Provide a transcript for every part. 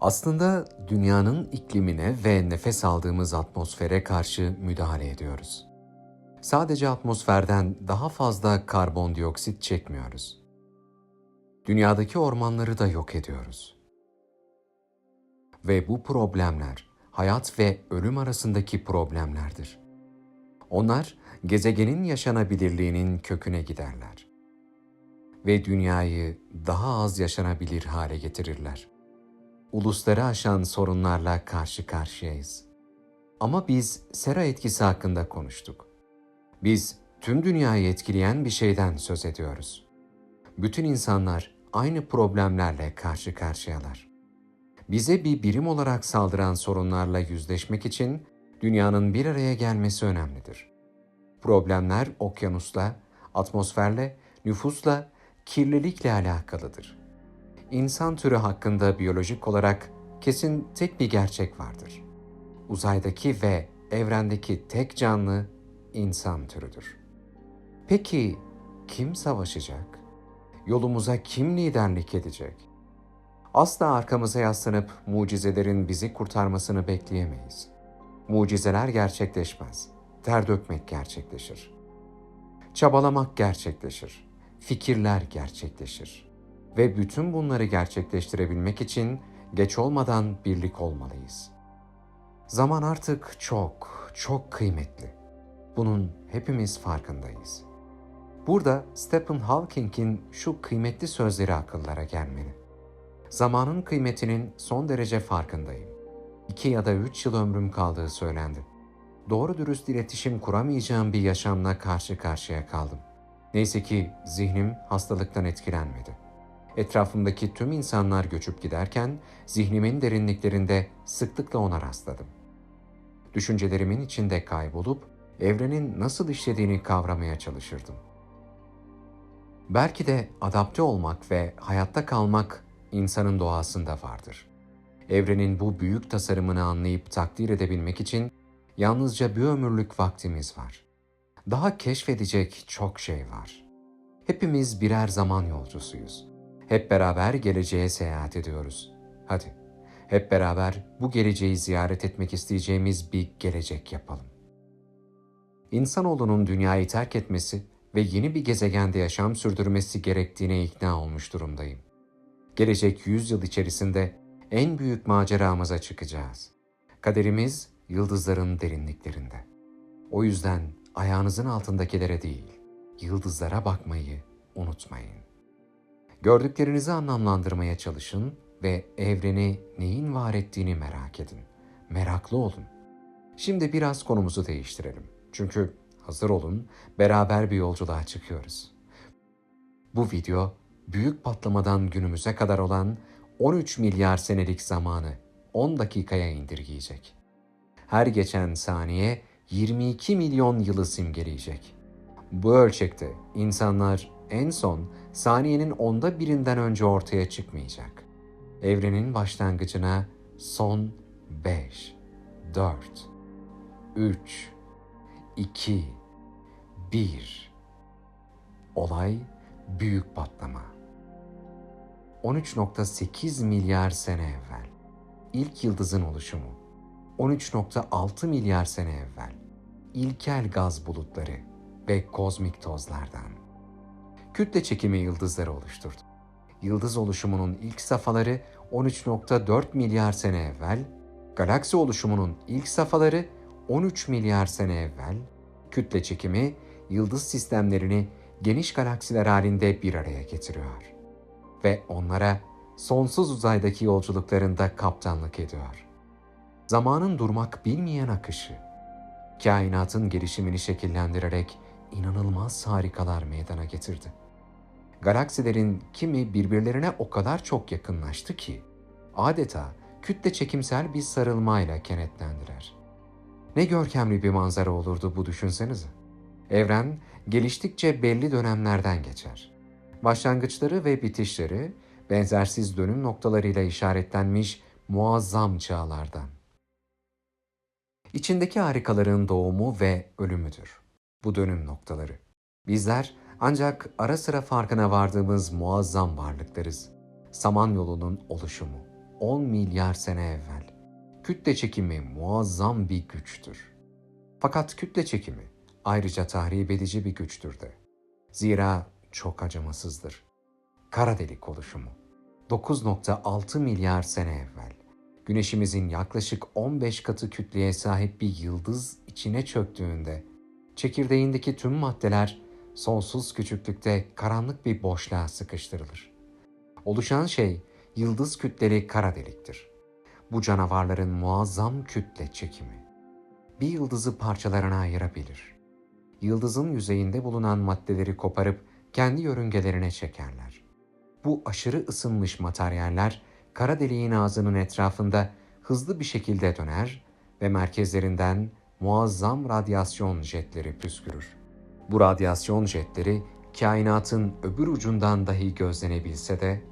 Aslında dünyanın iklimine ve nefes aldığımız atmosfere karşı müdahale ediyoruz. Sadece atmosferden daha fazla karbondioksit çekmiyoruz. Dünyadaki ormanları da yok ediyoruz. Ve bu problemler hayat ve ölüm arasındaki problemlerdir. Onlar gezegenin yaşanabilirliğinin köküne giderler ve dünyayı daha az yaşanabilir hale getirirler. Ulusları aşan sorunlarla karşı karşıyayız. Ama biz sera etkisi hakkında konuştuk. Biz tüm dünyayı etkileyen bir şeyden söz ediyoruz. Bütün insanlar aynı problemlerle karşı karşıyalar. Bize bir birim olarak saldıran sorunlarla yüzleşmek için dünyanın bir araya gelmesi önemlidir. Problemler okyanusla, atmosferle, nüfusla, kirlilikle alakalıdır. İnsan türü hakkında biyolojik olarak kesin tek bir gerçek vardır. Uzaydaki ve evrendeki tek canlı insan türüdür. Peki kim savaşacak? Yolumuza kim liderlik edecek? Asla arkamıza yaslanıp mucizelerin bizi kurtarmasını bekleyemeyiz. Mucizeler gerçekleşmez. Ter dökmek gerçekleşir. Çabalamak gerçekleşir. Fikirler gerçekleşir. Ve bütün bunları gerçekleştirebilmek için geç olmadan birlik olmalıyız. Zaman artık çok, çok kıymetli. Bunun hepimiz farkındayız. Burada Stephen Hawking'in şu kıymetli sözleri akıllara gelmeli. Zamanın kıymetinin son derece farkındayım. İki ya da üç yıl ömrüm kaldığı söylendi. Doğru dürüst iletişim kuramayacağım bir yaşamla karşı karşıya kaldım. Neyse ki zihnim hastalıktan etkilenmedi. Etrafımdaki tüm insanlar göçüp giderken zihnimin derinliklerinde sıklıkla ona rastladım. Düşüncelerimin içinde kaybolup evrenin nasıl işlediğini kavramaya çalışırdım. Belki de adapte olmak ve hayatta kalmak insanın doğasında vardır. Evrenin bu büyük tasarımını anlayıp takdir edebilmek için yalnızca bir ömürlük vaktimiz var. Daha keşfedecek çok şey var. Hepimiz birer zaman yolcusuyuz. Hep beraber geleceğe seyahat ediyoruz. Hadi, hep beraber bu geleceği ziyaret etmek isteyeceğimiz bir gelecek yapalım. İnsanoğlunun dünyayı terk etmesi ve yeni bir gezegende yaşam sürdürmesi gerektiğine ikna olmuş durumdayım. Gelecek yüzyıl içerisinde en büyük maceramıza çıkacağız. Kaderimiz yıldızların derinliklerinde. O yüzden ayağınızın altındakilere değil, yıldızlara bakmayı unutmayın. Gördüklerinizi anlamlandırmaya çalışın ve evreni neyin var ettiğini merak edin. Meraklı olun. Şimdi biraz konumuzu değiştirelim. Çünkü hazır olun, beraber bir yolculuğa çıkıyoruz. Bu video büyük patlamadan günümüze kadar olan 13 milyar senelik zamanı 10 dakikaya indirgeyecek. Her geçen saniye 22 milyon yılı simgeleyecek. Bu ölçekte insanlar en son saniyenin onda birinden önce ortaya çıkmayacak. Evrenin başlangıcına son 5, 4, 3, 2, 1. Olay büyük patlama. 13.8 milyar sene evvel. İlk yıldızın oluşumu. 13.6 milyar sene evvel. İlkel gaz bulutları ve kozmik tozlardan. Kütle çekimi yıldızları oluşturdu. Yıldız oluşumunun ilk safhaları 13.4 milyar sene evvel, galaksi oluşumunun ilk safhaları 13 milyar sene evvel, kütle çekimi yıldız sistemlerini geniş galaksiler halinde bir araya getiriyor ve onlara sonsuz uzaydaki yolculuklarında kaptanlık ediyor. Zamanın durmak bilmeyen akışı, kainatın gelişimini şekillendirerek inanılmaz harikalar meydana getirdi. Galaksilerin kimi birbirlerine o kadar çok yakınlaştı ki adeta kütle çekimsel bir sarılmayla kenetlendiler. Ne görkemli bir manzara olurdu bu düşünsenize. Evren geliştikçe belli dönemlerden geçer. Başlangıçları ve bitişleri benzersiz dönüm noktalarıyla işaretlenmiş muazzam çağlardan. İçindeki harikaların doğumu ve ölümüdür. Bu dönüm noktaları. Bizler ancak ara sıra farkına vardığımız muazzam varlıklarız. Samanyolu'nun oluşumu, 10 milyar sene evvel. Kütle çekimi muazzam bir güçtür. Fakat kütle çekimi ayrıca tahrip edici bir güçtür de. Zira çok acımasızdır. Kara delik oluşumu 9.6 milyar sene evvel Güneşimizin yaklaşık 15 katı kütleye sahip bir yıldız içine çöktüğünde çekirdeğindeki tüm maddeler sonsuz küçüklükte karanlık bir boşluğa sıkıştırılır. Oluşan şey yıldız kütleli kara deliktir. Bu canavarların muazzam kütle çekimi bir yıldızı parçalarına ayırabilir. Yıldızın yüzeyinde bulunan maddeleri koparıp kendi yörüngelerine çekerler. Bu aşırı ısınmış materyaller kara deliğin ağzının etrafında hızlı bir şekilde döner ve merkezlerinden muazzam radyasyon jetleri püskürür. Bu radyasyon jetleri kainatın öbür ucundan dahi gözlenebilse de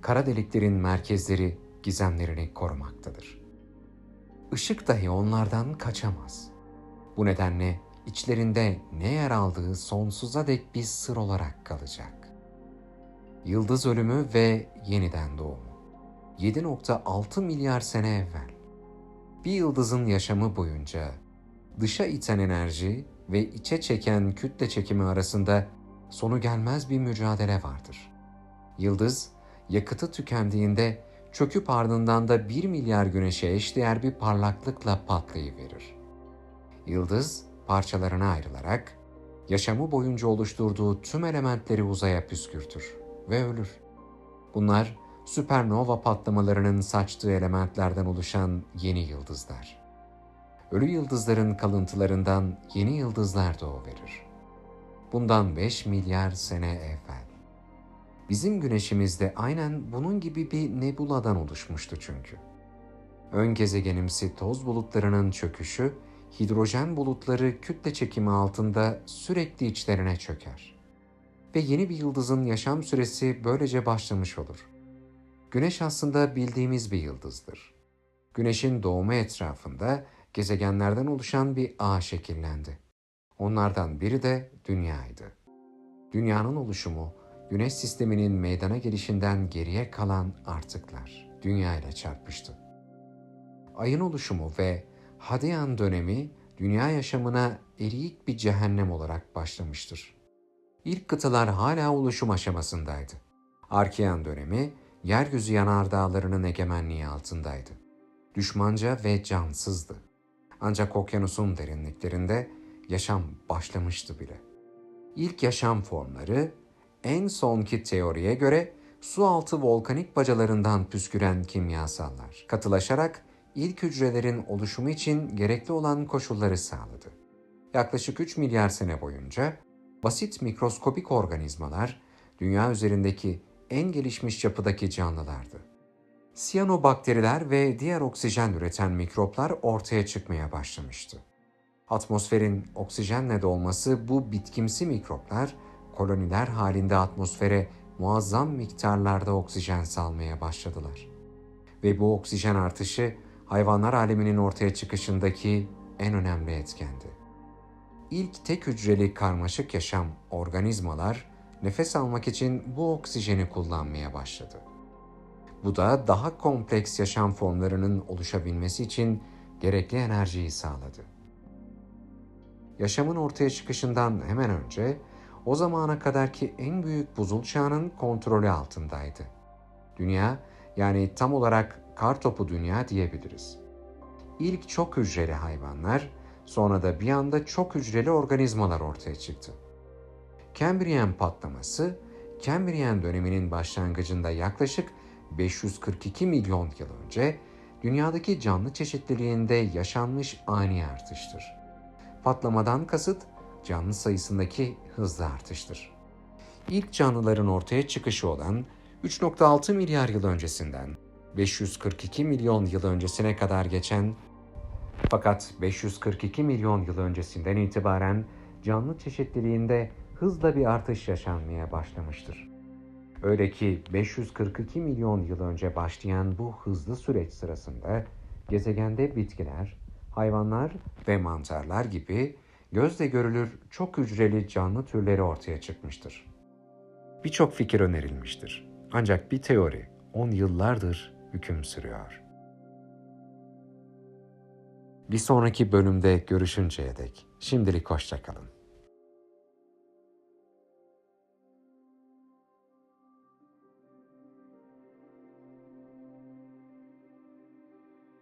kara deliklerin merkezleri gizemlerini korumaktadır. Işık dahi onlardan kaçamaz. Bu nedenle içlerinde ne yer aldığı sonsuza dek bir sır olarak kalacak. Yıldız ölümü ve yeniden doğumu 7.6 milyar sene evvel bir yıldızın yaşamı boyunca dışa iten enerji ve içe çeken kütle çekimi arasında sonu gelmez bir mücadele vardır. Yıldız yakıtı tükendiğinde çöküp ardından da 1 milyar güneşe eşdeğer bir parlaklıkla patlayıverir. Yıldız parçalarına ayrılarak yaşamı boyunca oluşturduğu tüm elementleri uzaya püskürtür ve ölür. Bunlar süpernova patlamalarının saçtığı elementlerden oluşan yeni yıldızlar. Ölü yıldızların kalıntılarından yeni yıldızlar doğuverir. Bundan 5 milyar sene evvel. Bizim güneşimiz de aynen bunun gibi bir nebuladan oluşmuştu çünkü. Ön gezegenimsi toz bulutlarının çöküşü, hidrojen bulutları kütle çekimi altında sürekli içlerine çöker. Ve yeni bir yıldızın yaşam süresi böylece başlamış olur. Güneş aslında bildiğimiz bir yıldızdır. Güneşin doğumu etrafında gezegenlerden oluşan bir ağ şekillendi. Onlardan biri de Dünya'ydı. Dünyanın oluşumu, Güneş sisteminin meydana gelişinden geriye kalan artıklar Dünya ile çarpıştı. Ayın oluşumu ve Hadean dönemi dünya yaşamına eriyik bir cehennem olarak başlamıştır. İlk kıtalar hala oluşum aşamasındaydı. Arkean dönemi yeryüzü yanardağlarının egemenliği altındaydı. Düşmanca ve cansızdı. Ancak okyanusun derinliklerinde yaşam başlamıştı bile. İlk yaşam formları en sonki teoriye göre su altı volkanik bacalarından püsküren kimyasallar katılaşarak ilk hücrelerin oluşumu için gerekli olan koşulları sağladı. Yaklaşık 3 milyar sene boyunca basit mikroskopik organizmalar dünya üzerindeki en gelişmiş yapıdaki canlılardı. Siyanobakteriler ve diğer oksijen üreten mikroplar ortaya çıkmaya başlamıştı. Atmosferin oksijenle dolması bu bitkimsi mikroplar koloniler halinde atmosfere muazzam miktarlarda oksijen salmaya başladılar. Ve bu oksijen artışı hayvanlar aleminin ortaya çıkışındaki en önemli etkendi. İlk tek hücreli karmaşık yaşam organizmalar nefes almak için bu oksijeni kullanmaya başladı. Bu da daha kompleks yaşam formlarının oluşabilmesi için gerekli enerjiyi sağladı. Yaşamın ortaya çıkışından hemen önce o zamana kadarki en büyük buzul çağının kontrolü altındaydı. Dünya yani tam olarak kar topu dünya diyebiliriz. İlk çok hücreli hayvanlar, sonra da bir anda çok hücreli organizmalar ortaya çıktı. Cambrian patlaması, Cambrian döneminin başlangıcında yaklaşık 542 milyon yıl önce dünyadaki canlı çeşitliliğinde yaşanmış ani artıştır. Patlamadan kasıt canlı sayısındaki hızlı artıştır. İlk canlıların ortaya çıkışı olan 3.6 milyar yıl öncesinden 542 milyon yıl öncesine kadar geçen fakat 542 milyon yıl öncesinden itibaren canlı çeşitliliğinde hızla bir artış yaşanmaya başlamıştır. Öyle ki 542 milyon yıl önce başlayan bu hızlı süreç sırasında gezegende bitkiler, hayvanlar ve mantarlar gibi gözle görülür çok hücreli canlı türleri ortaya çıkmıştır. Birçok fikir önerilmiştir. Ancak bir teori 10 yıllardır hüküm sürüyor. Bir sonraki bölümde görüşünceye dek şimdilik hoşçakalın.